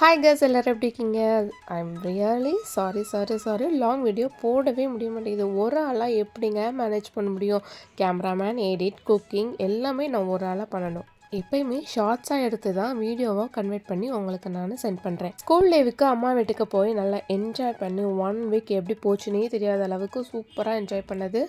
Hi CARES எல்லோரும் எப்படி இருக்கீங்க? I am really sorry sorry sorry long video போடவே முடிய மாட்டேங்குது. ஒரு ஆளாக எப்படிங்க மேனேஜ் பண்ண முடியும்? கேமராமேன் எடிட் குக்கிங் எல்லாமே நான் ஒரு ஆளாக பண்ணணும். எப்பயுமே ஷார்ட்ஸாக எடுத்து தான் வீடியோவாக கன்வெர்ட் பண்ணி உங்களுக்கு நான் சென்ட் பண்ணுறேன் ஸ்கூல் லீவுக்கு அம்மா வீட்டுக்கு போய் நல்லா என்ஜாய் பண்ணி ஒன் வீக் எப்படி போச்சுன்னே தெரியாத அளவுக்கு சூப்பராக என்ஜாய் பண்ணது.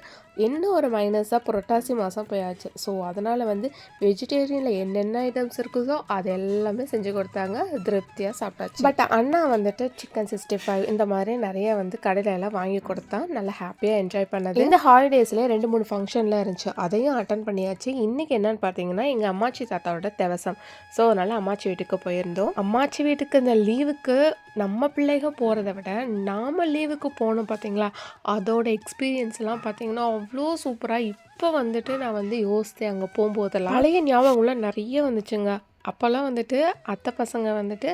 என்ன ஒரு மைனஸாக புரட்டாசி மாதம் போயாச்சு. ஸோ அதனால் வந்து வெஜிடேரியனில் என்னென்ன ஐட்டம்ஸ் இருக்குதோ அது எல்லாமே செஞ்சு கொடுத்தாங்க. திருப்தியாக சாப்பிட்டாச்சு. பட் அண்ணா வந்துட்டு சிக்கன் சிக்ஸ்டி ஃபைவ் இந்த மாதிரி நிறைய வந்து கடையில எல்லாம் வாங்கி கொடுத்தா நல்லா ஹாப்பியாக என்ஜாய் பண்ணது. இந்த ஹாலிடேஸ்லேயே ரெண்டு மூணு ஃபங்க்ஷன்லாம் இருந்துச்சு. அதையும் அட்டன் பண்ணியாச்சு. இன்றைக்கி என்னன்னு பார்த்தீங்கன்னா எங்கள் அம்மாச்சி தாத்தாவோட தேவசம். ஸோ அதனால் அம்மாச்சி வீட்டுக்கு போயிருந்தோம். அம்மாச்சி வீட்டுக்கு இந்த லீவுக்கு நம்ம பிள்ளைங்க போகிறத விட நாம் லீவுக்கு போகணும் பார்த்தீங்களா அதோட எக்ஸ்பீரியன்ஸ்லாம் பார்த்தீங்கன்னா அவ்வளோ சூப்பராக இப்போ வந்துட்டு நான் வந்து யோசித்தேன் அங்கே போகும்போதெல்லாம். பழைய ஞாபகம்லாம் நிறைய வந்துச்சுங்க. அப்போல்லாம் வந்துட்டு அத்தை பசங்க வந்துட்டு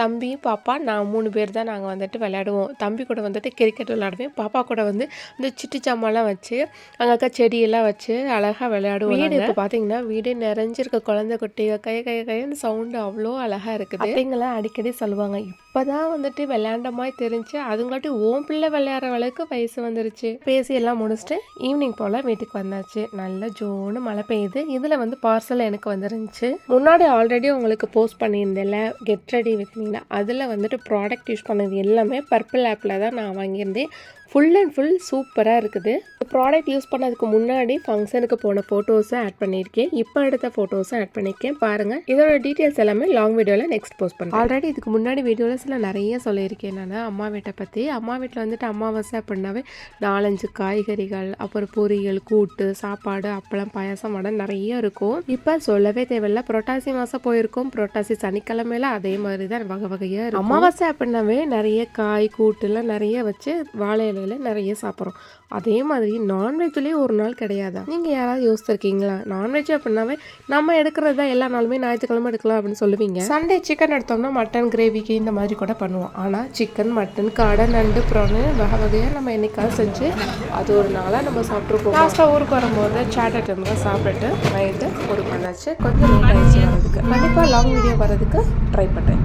தம்பி பாப்பா நான் மூணு பேர் தான் நாங்கள் வந்துட்டு விளையாடுவோம். தம்பி கூட வந்துட்டு கிரிக்கெட் விளையாடுவேன். பாப்பா கூட வந்து இந்த சிட்டு சாமான்லாம் வச்சு அங்கே செடியெல்லாம் வச்சு அழகாக விளையாடுவோம் வீடு இப்போ பார்த்தீங்கன்னா வீடு நிறைஞ்சிருக்க குழந்தை குட்டி கை கை கைன்னு சவுண்டு அவ்வளோ அழகாக இருக்குது. அப்படிங்களாம் அடிக்கடி சொல்லுவாங்க. அப்போ தான் வந்துட்டு விளையாண்ட மாதிரி தெரிஞ்சு அதுங்காட்டி ஓம் பிள்ளை விளையாடுற அளவுக்கு வயசு வந்துருச்சு. பேசி எல்லாம் முடிச்சுட்டு ஈவினிங் போல் வீட்டுக்கு வந்தாச்சு. நல்ல ஜோனு மழை பெய்யுது. இதில் வந்து பார்சல் எனக்கு வந்துருந்துச்சு. முன்னாடி ஆல்ரெடி உங்களுக்கு போஸ்ட் பண்ணியிருந்தேன்ல கெட் ரெடி வித் மீனா அதில் வந்துட்டு ப்ராடக்ட் யூஸ் பண்ணது எல்லாமே பர்பிள் ஆப்பில் தான் நான் வாங்கியிருந்தேன். ஃபுல் அண்ட் ஃபுல் சூப்பராக இருக்குது. ப்ராடக்ட் யூஸ் பண்ணதுக்கு முன்னாடி ஃபங்க்ஷனுக்கு போன ஃபோட்டோஸை ஆட் பண்ணியிருக்கேன். இப்போ எடுத்த ஃபோட்டோஸும் ஆட் பண்ணியிருக்கேன். பாருங்கள் இதோட டீட்டெயில்ஸ் எல்லாமே லாங் வீடியோவில் நெக்ஸ்ட் போஸ்ட் பண்ணுறேன் ஆல்ரெடி இதுக்கு முன்னாடி வீடியோவில் சில நிறைய சொல்லியிருக்கேன் நான் அம்மா வீட்டை பற்றி அம்மா வீட்டில் வந்துட்டு அமாவாசை அப்படின்னாவே நாலஞ்சு காய்கறிகள் அப்புறம் பொரியல் கூட்டு சாப்பாடு அப்பளம் பாயாசம் வடை நிறைய இருக்கும். இப்போ சொல்லவே தேவையில்ல. புரட்டாசி மாதம் போயிருக்கோம். புரட்டாசி சனிக்கிழமையில அதே மாதிரி தான் வகை வகையாக இருக்கும். அமாவாசை அப்படின்னாவே நிறைய காய் கூட்டுலாம் நிறைய வச்சு வாழை இலையில நிறைய சாப்பிட்றோம். அதே மாதிரி நான்வெஜ்லேயே ஒரு நாள் கிடையாதா? நீங்கள் யாராவது யோசிச்சிருக்கீங்களா நான்வெஜ் அப்படின்னாவே நம்ம எடுக்கிறது தான் எல்லா நாளுமே ஞாயிற்றுக்கிழமை எடுக்கலாம் அப்படின்னு சொல்லுவீங்க. சண்டே சிக்கன் எடுத்தோம்னா மட்டன் கிரேவிக்கு இந்த மாதிரி கூட பண்ணுவோம். ஆனால் சிக்கன் மட்டன் கடை நண்டு ப்ரானு வகை வகையாக நம்ம என்னைக்காவது செஞ்சு அது ஒரு நாளாக நம்ம சாப்பிட்ருப்போம் லாஸ்ட்டாக ஊருக்கு வரும்போது சாட் ஐட்டம் தான் சாப்பிட்டுட்டு நைட்டு ஒரு பண்ணாச்சு கொஞ்சம் லேட் ஆயிடுச்சு வரதுக்கு கண்டிப்பாக லாங் வீடியோ வரதுக்கு ட்ரை பண்ணுறேன்